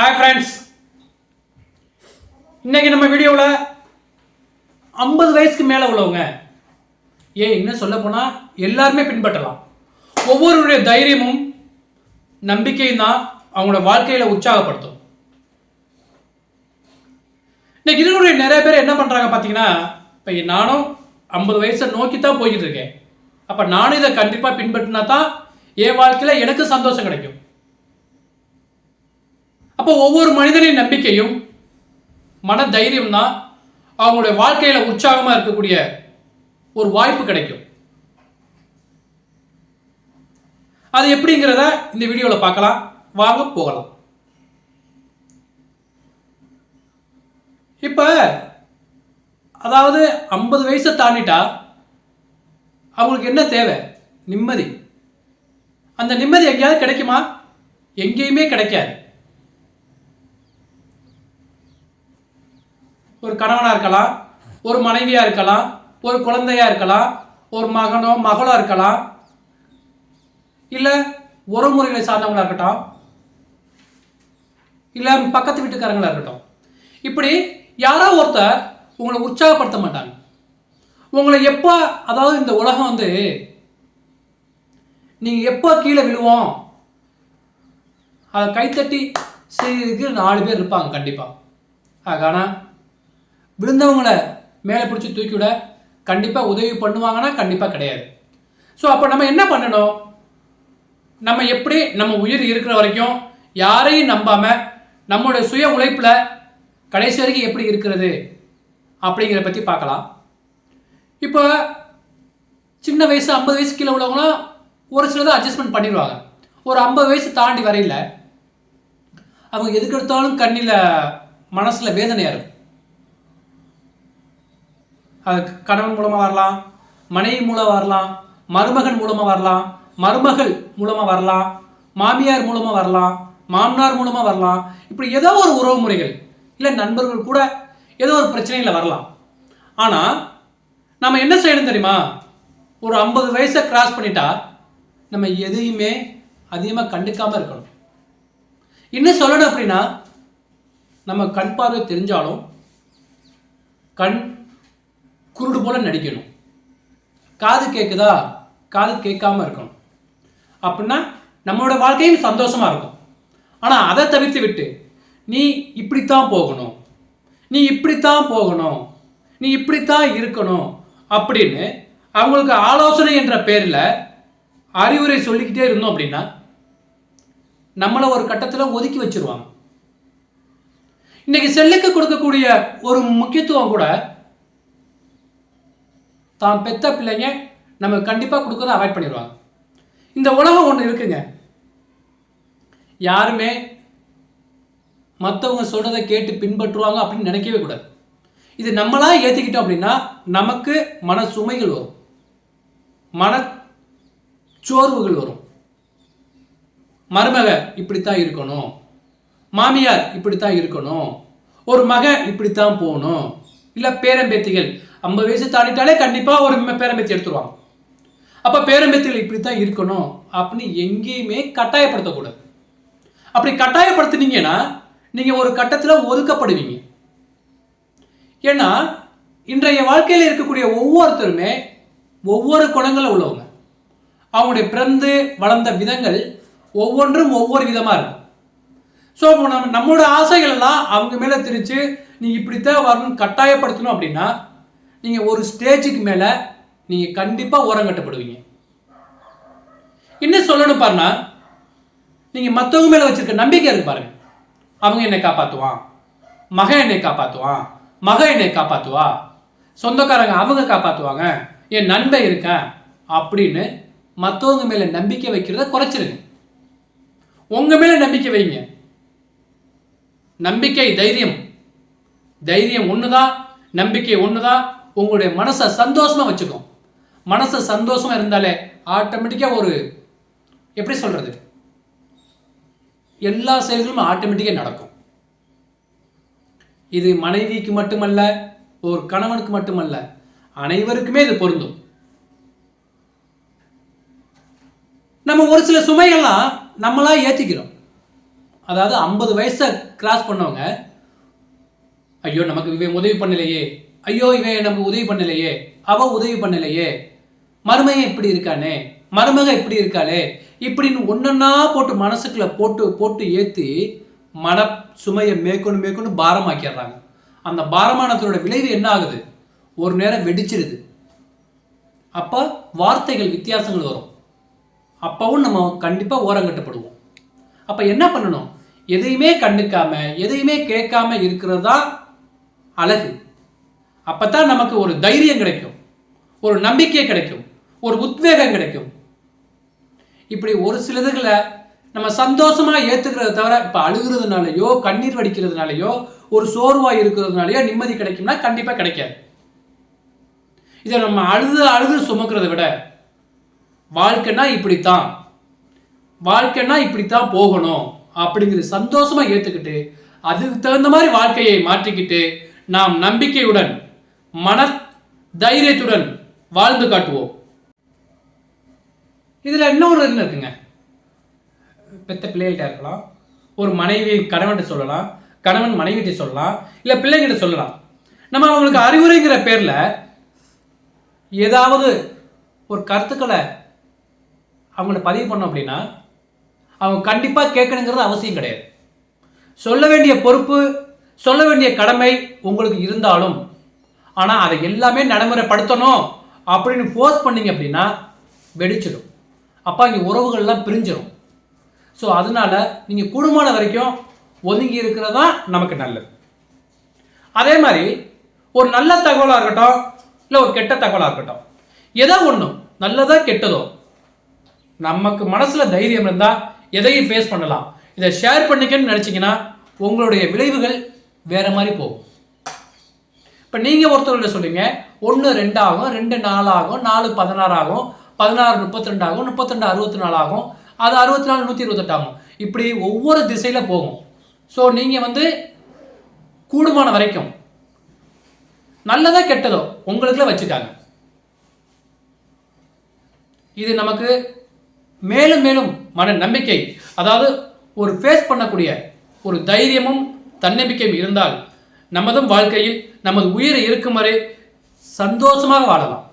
Hi friends இன்னைக்கு நம்ம வீடியோவில் ஐம்பது வயசுக்கு மேலே உள்ளவங்க. ஏன் இன்னும் சொல்ல போனால் எல்லாருமே பின்பற்றலாம். ஒவ்வொருவருடைய தைரியமும் நம்பிக்கையும் தான் அவங்களோட வாழ்க்கையில் உற்சாகப்படுத்தும். இன்னைக்கு இதனுடைய நிறைய பேர் என்ன பண்ணுறாங்க பார்த்தீங்கன்னா இப்போ நானும் ஐம்பது வயசை நோக்கி தான் போய்கிட்டு இருக்கேன். அப்போ நானும் இதை கண்டிப்பாக பின்பற்றினா தான் என் வாழ்க்கையில் எனக்கு சந்தோஷம் கிடைக்கும். அப்போ ஒவ்வொரு மனிதனின் நம்பிக்கையும் மன தைரியம் தான் அவங்களுடைய வாழ்க்கையில் உற்சாகமாக இருக்கக்கூடிய ஒரு வாய்ப்பு கிடைக்கும். அது எப்படிங்கிறத இந்த வீடியோவில் பார்க்கலாம். வாங்க போகலாம். இப்போ அதாவது ஐம்பது வயசை தாண்டிட்டா அவங்களுக்கு என்ன தேவை? நிம்மதி. அந்த நிம்மதி எங்கேயாவது கிடைக்குமா? எங்கேயுமே கிடைக்காது. ஒரு கணவனாக இருக்கலாம் ஒரு மனைவியாக இருக்கலாம் ஒரு குழந்தையாக இருக்கலாம் ஒரு மகனோ மகளோ இருக்கலாம். இல்லை உறவுமுறைகளை சார்ந்தவங்களாக இருக்கட்டும். இல்லை பக்கத்து வீட்டுக்காரங்களாக இருக்கட்டும். இப்படி யாரோ ஒருத்தர் உங்களை உற்சாகப்படுத்த மாட்டாங்க. உங்களை எப்போ அதாவது இந்த உலகம் வந்து நீங்கள் எப்போ கீழே விழுவோம் அதை கைத்தட்டி செய்யறதுக்கு நாலு பேர் இருப்பாங்க கண்டிப்பாக ஆனால் விழுந்தவங்களை மேலே பிடிச்சி தூக்கி விட கண்டிப்பாக உதவி பண்ணுவாங்கன்னா கண்டிப்பாக கிடையாது. ஸோ அப்போ நம்ம என்ன பண்ணணும்? நம்ம எப்படி நம்ம உயிர் இருக்கிற வரைக்கும் யாரையும் நம்பாமல் நம்மளுடைய சுய உழைப்பில் கடைசி வரைக்கும் எப்படி இருக்கிறது அப்படிங்கிறத பற்றி பார்க்கலாம். இப்போ சின்ன வயசு ஐம்பது வயசு கீழே உள்ளவங்களாம் ஒரு சிலதை அட்ஜஸ்ட்மெண்ட் பண்ணிடுவாங்க. ஒரு ஐம்பது வயசு தாண்டி வரையில் அவங்க எதுக்கு எடுத்தாலும் கண்ணில் மனசில் வேதனையாக இருக்கும். அது கணவன் மூலமாக வரலாம் மனைவி மூலம் வரலாம் மருமகன் மூலமாக வரலாம் மருமகள் மூலமாக வரலாம் மாமியார் மூலமாக வரலாம் மாமனார் மூலமாக வரலாம். இப்படி ஏதோ ஒரு உறவு முறைகள் இல்லை நண்பர்கள் கூட ஏதோ ஒரு பிரச்சனையில் வரலாம். ஆனால் நம்ம என்ன செய்யணும் தெரியுமா? ஒரு ஐம்பது வயசை கிராஸ் பண்ணிட்டா நம்ம எதையுமே அதிகமாக கண்டுக்காமல் இருக்கணும். இன்னும் சொல்லணும் அப்படின்னா நம்ம கண் பார்வை தெரிஞ்சாலும் கண் குருடு போல நடிக்கணும். காது கேட்குதா காது கேட்காம இருக்கணும். அப்படின்னா நம்மளோட வாழ்க்கையும் சந்தோஷமா இருக்கும். ஆனால் அதை தவிர்த்து விட்டு நீ இப்படித்தான் போகணும். நீ இப்படித்தான் போகணும். நீ இப்படித்தான் இருக்கணும் அப்படின்னு அவங்களுக்கு ஆலோசனை என்ற பேரில் அறிவுரை சொல்லிக்கிட்டே இருந்தோம் அப்படின்னா நம்மளை ஒரு கட்டத்தில் ஒதுக்கி வச்சிருவாங்க. இன்னைக்கு செல்லுக்கு கொடுக்கக்கூடிய ஒரு முக்கியத்துவம் கூட தான் பெத்த பிள்ளைங்க நம்ம கண்டிப்பாக கொடுக்குறத அவாய்ட் பண்ணிடுவாங்க. இந்த உலகம் ஒன்று இருக்குங்க. யாருமே மற்றவங்க சொல்கிறத கேட்டு பின்பற்றுவாங்க அப்படின்னு நினைக்கவே கூடாது. இது நம்மளாக ஏற்றிக்கிட்டோம் அப்படின்னா நமக்கு மன சுமைகள் வரும். மன சோர்வுகள் வரும். மருமக இப்படித்தான் இருக்கணும். மாமியார் இப்படித்தான் இருக்கணும். ஒரு மக இப்படித்தான் போகணும். இல்லை பேரம்பேத்திகள். ஐம்பது வயசு தாண்டிட்டாலே கண்டிப்பாக ஒரு பேரம்பேத்தி எடுத்துருவாங்க. அப்போ பேரம்பேத்திகள் இப்படித்தான் இருக்கணும் அப்படின்னு எங்கேயுமே கட்டாயப்படுத்தக்கூடாது. அப்படி கட்டாயப்படுத்துனீங்கன்னா நீங்கள் ஒரு கட்டத்தில் ஒதுக்கப்படுவீங்க. ஏன்னா இன்றைய வாழ்க்கையில் இருக்கக்கூடிய ஒவ்வொருத்தருமே ஒவ்வொரு குணங்களில் உள்ளவங்க. அவங்களுடைய பிறந்து வளர்ந்த விதங்கள் ஒவ்வொன்றும் ஒவ்வொரு விதமாக இருக்கும். ஸோ இப்போ நம்ம நம்மளோட ஆசைகள் அவங்க மேலே திரிச்சு நீ இப்படித்தான் வரணும்னு கட்டாயப்படுத்தணும் அப்படின்னா நீங்கள் ஒரு ஸ்டேஜுக்கு மேலே நீங்கள் கண்டிப்பாக உரம் கட்டப்படுவீங்க. இன்னும் சொல்லணும் பாருனா நீங்கள் மற்றவங்க மேலே வச்சுருக்க நம்பிக்கை இருக்கு பாருங்க. அவங்க என்னை காப்பாற்றுவான் மகன் என்னை காப்பாற்றுவான் மக என்னை காப்பாற்றுவா சொந்தக்காரங்க அவங்க காப்பாற்றுவாங்க என் நண்பன் இருக்கேன் அப்படின்னு மற்றவங்க மேலே நம்பிக்கை வைக்கிறத குறைச்சிருங்க. உங்கள் மேலே நம்பிக்கை வைங்க. நம்பிக்கை தைரியம். தைரியம் ஒன்று தான் நம்பிக்கை ஒன்று தான் உங்களுடைய மனசை சந்தோஷமாக வச்சுக்கும். மனசை சந்தோஷமாக இருந்தாலே ஆட்டோமேட்டிக்காக ஒரு எப்படி சொல்கிறது எல்லா செயல்களும் ஆட்டோமேட்டிக்காக நடக்கும். இது மனைவிக்கு மட்டுமல்ல ஒரு கணவனுக்கு மட்டுமல்ல அனைவருக்குமே இது பொருந்தும். நம்ம ஒரு சில சுமைகள்லாம் நம்மளா ஏற்றிக்கிறோம் அதாவது ஐம்பது வயசை கிராஸ் பண்ணவங்க ஐயோ நமக்கு இவன் உதவி பண்ணலையே. ஐயோ இவன் நமக்கு உதவி பண்ணலையே. அவ உதவி பண்ணலையே. மருமையன் இப்படி இருக்கானே. மருமக இப்படி இருக்காளே. இப்படின்னு ஒன்னொன்னா போட்டு மனசுக்குள்ள போட்டு போட்டு ஏற்றி மன சுமையை மேற்கொண்டு மேற்கொண்டு பாரமாக்கிடுறாங்க. அந்த பாரமானத்தோட விளைவு என்ன ஆகுது? ஒரு நேரம் வெடிச்சிருது. அப்போ வார்த்தைகள் வித்தியாசங்கள் வரும். அப்பவும் நம்ம கண்டிப்பாக ஓரங்கட்டப்படுவோம். அப்போ என்ன பண்ணணும்? எதையுமே கண்டுக்காம எதையுமே கேட்காம இருக்கிறது தான் அழகு. அப்பத்தான் நமக்கு ஒரு தைரியம் கிடைக்கும். ஒரு நம்பிக்கை கிடைக்கும். ஒரு உத்வேகம் கிடைக்கும். இப்படி ஒரு சிலதுகளை நம்ம சந்தோஷமா ஏத்துக்கிறத தவிர இப்ப அழுகிறதுனாலயோ கண்ணீர் வடிக்கிறதுனாலயோ ஒரு சோர்வா இருக்கிறதுனாலயோ நிம்மதி கிடைக்கும்னா கண்டிப்பா கிடைக்காது. இதை நம்ம அழுது அழுது சுமக்கிறத விட வாழ்க்கைன்னா இப்படித்தான். வாழ்க்கைன்னா இப்படித்தான் போகணும். அப்படிங்கிறது சந்தோஷமா ஏத்துக்கிட்டு அதுக்கு தகுந்த மாதிரி வாழ்க்கையை மாற்றிக்கிட்டு நாம் நம்பிக்கையுடன் மன தைரியத்துடன் வாழ்ந்து காட்டுவோம். இதுல இன்னொரு என்ன இருக்குங்க. பெத்த பிள்ளைகள்கிட்ட இருக்கலாம். ஒரு மனைவி கணவன்கிட்ட சொல்லலாம். கணவன் மனைவிட்ட சொல்லலாம். இல்லை பிள்ளைங்கிட்ட சொல்லலாம். நம்ம அவங்களுக்கு அறிவுரைங்கிற பேர்ல ஏதாவது ஒரு கருத்துக்களை அவங்கள பதிவு பண்ணோம் அப்படின்னா அவங்க கண்டிப்பாக கேட்கணுங்கிறது அவசியம் கிடையாது. சொல்ல வேண்டிய பொறுப்பு சொல்ல வேண்டிய கடமை உங்களுக்கு இருந்தாலும் ஆனால் அதை எல்லாமே நடைமுறைப்படுத்தணும் அப்படின்னு ஃபோர்ஸ் பண்ணீங்க அப்படின்னா வெடிச்சிடும். அப்போ இங்கே உறவுகள்லாம் பிரிஞ்சிடும் ஸோ அதனால நீங்கள் குடும்பம் வரைக்கும் ஒதுங்கி இருக்கிறது தான் நமக்கு நல்லது. அதே மாதிரி ஒரு நல்ல தகவலாக இருக்கட்டும் இல்லை ஒரு கெட்ட தகவலாக இருக்கட்டும் ஏதோ ஒன்று நல்லதோ கெட்டதோ நமக்கு மனசில் தைரியம் இருந்தால் எதையும் ஃபேஸ் பண்ணலாம். இதை ஷேர் பண்ணிக்கன்னு நினச்சிங்கன்னா உங்களுடைய விளைவுகள் வேறு மாதிரி போகும். இப்போ நீங்கள் ஒருத்தர்கிட்ட சொல்லுங்க ஒன்று ரெண்டு ஆகும் ரெண்டு நாலு ஆகும் நாலு பதினாறு ஆகும் பதினாறு முப்பத்தி ரெண்டு ஆகும் முப்பத்தி ரெண்டு அறுபத்தி நாலு ஆகும் அது அறுபத்தி நாலு நூற்றி இருபத்தெட்டு ஆகும் இப்படி ஒவ்வொரு திசையில் போகும். ஸோ நீங்கள் வந்து கூடுமான வரைக்கும் நல்லதோ கெட்டதோ உங்களுக்குல வச்சுக்காங்க. இது நமக்கு மேலும் மேலும் மன நம்பிக்கை. அதாவது ஒரு ஃபேஸ் பண்ணக்கூடிய ஒரு தைரியமும் தன்னம்பிக்கையும் இருந்தால் நமதும் வாழ்க்கையில் நமது உயிர் இருக்கும் வரை சந்தோஷமாக வாழலாம்.